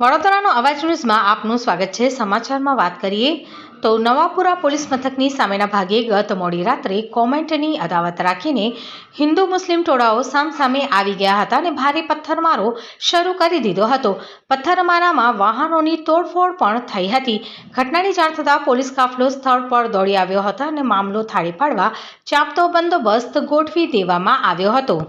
વડોદરાનો અવાજ ન્યૂઝમાં આપનું સ્વાગત છે. સમાચારમાં વાત કરીએ તો નવાપુરા પોલીસ મથકની સામેના ભાગે ગત મોડી રાત્રે કોમેન્ટની અદાવત રાખીને હિન્દુ મુસ્લિમ ટોળાઓ સામસામે આવી ગયા હતા અને ભારે પથ્થરમારો શરૂ કરી દીધો હતો. પથ્થરમારામાં વાહનોની તોડફોડ પણ થઈ હતી. ઘટનાની જાણ થતાં પોલીસ કાફલો સ્થળ પર દોડી આવ્યો હતો અને મામલો થાળી પાડવા ચાંપતો બંદોબસ્ત ગોઠવી દેવામાં આવ્યો હતો.